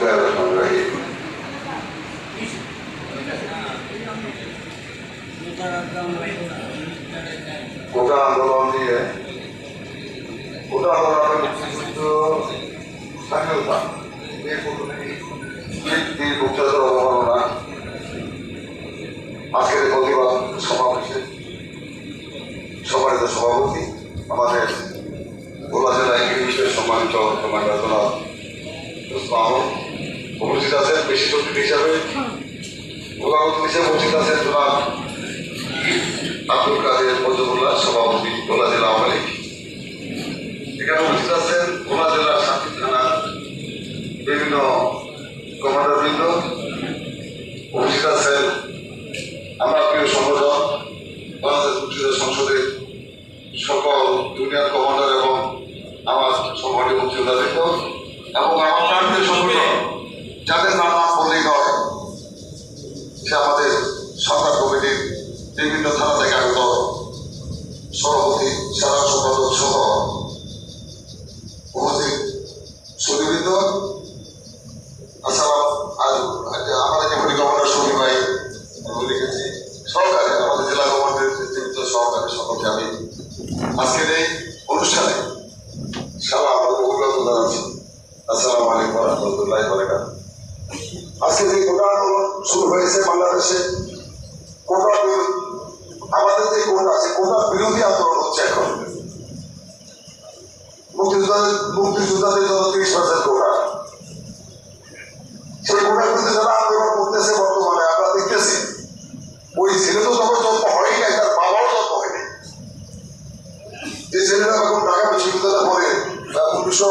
বিখ্যাত সংগ্রাহী কোটা আন্দোলন নিয়ে কোটা আন্দোলনের বিশিষ্ট সাক্ষরতা ব্যক্তির গুপ্তচর অবমাননা আজকের প্রতিবাদ সমাবেশে সম্মানিত সভাপতি আমাদের ভোলা জেলা ইংলিশের সম্মানিত কমান্ডার জেলা উপস্থিত আছেন বিশিষ্ট অতিথি হিসাবে। অতিথি হিসেবে উপস্থিত আছেন জনাব আব্দুল কাদের ফজলুল্লাহ সভাপতি গোলা জেলা আওয়ামী লীগ। এখানে উপস্থিত আছেন গোলা জেলার সাতটি থানার বিভিন্ন কমান্ডার বৃন্দ উপস্থিত আছেন আমার প্রিয় সংগঠন বাংলাদেশ মুক্তিযুদ্ধ সংসদের সকল জুনিয়র কমান্ডার এবং আমার সংগঠনের মুক্তিযোদ্ধা এবং আমার আজকের এই অনুষ্ঠানে সারা আমাদের অভিজ্ঞতা জানাচ্ছি আসসালামু আলাইকুম রহমতুল্লাহ বরকাত আজকে যে কোটা আন্দোলন শুরু হয়েছে বাংলাদেশে, কোটা আমাদের যে কোটা আছে, কোটা বিরোধী আন্দোলন হচ্ছে এখন। মুক্তিযোদ্ধাদের মুক্তিযোদ্ধাদের জন্য তিরিশ পার্সেন্ট কোটা। সেই কোটা বিরুদ্ধে যারা আন্দোলন করতেছে বর্তমানে, আমরা দেখতেছি, ওই ছেলে তো তখন জন্ম হয়নি নাই তার বাবাও জন্ম হয়নি যে ছেলেরা এখন ঢাকা বিশ্ববিদ্যালয়ে পড়ে বা উনিশশো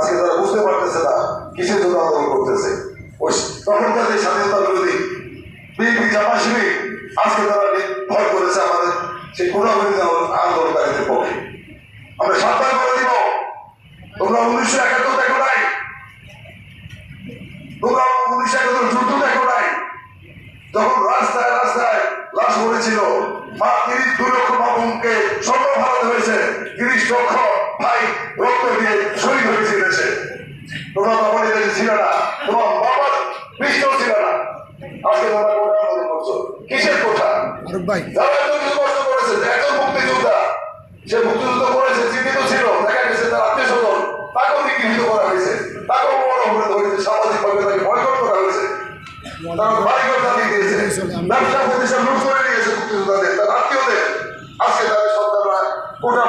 আজকে তারা বুঝতে পারতেছে না কিসের জন্য আন্দোলন করতেছে। ওই তখনকার যে স্বাধীনতা বিরোধী বিএনপি জামা শিবির আজকে তারা ভয় করেছে আমাদের সেই গুণাবলী আন্দোলনকারীদের পক্ষে। আমরা সাবধান করে দিব। তোমরা উনিশশো একাত্তর দেখো নাই। তোমরা উনিশশো একাত্তর যুদ্ধ দেখো নাই। যখন রাস্তায় রাস্তায় লাশ পড়েছিল, মা তিরিশ দুই লক্ষ মামুনকে স্বর্ণ ভারত হয়েছে। তিরিশ লক্ষ ভাই রক্ত দিয়ে শহীদ হয়েছে দেশে তোমার বাবার এদেশে ছিল না। তোমার বাবার পৃষ্ঠ ছিল না। আজকে তোমরা কোটা আমাদের করছ কিসের কোটা ভাই। যারা এত কষ্ট করেছে একজন মুক্তিযোদ্ধা সে মুক্তিযুদ্ধ করেছে জীবিত ছিল দেখা গেছে তার আত্মীয় স্বজন তাকেও নিগৃহীত করা হয়েছে তাকেও অপরাধ হয়েছে সামাজিকভাবে তাকে বয়কট করা হয়েছে। তারা বাড়ি ঘর দাঁড়িয়ে দিয়েছে। ব্যবসা প্রতিষ্ঠান লুট করে নিয়েছে মুক্তিযোদ্ধাদের তার আত্মীয়দের। আজকে তাদের সন্তানরা কোটা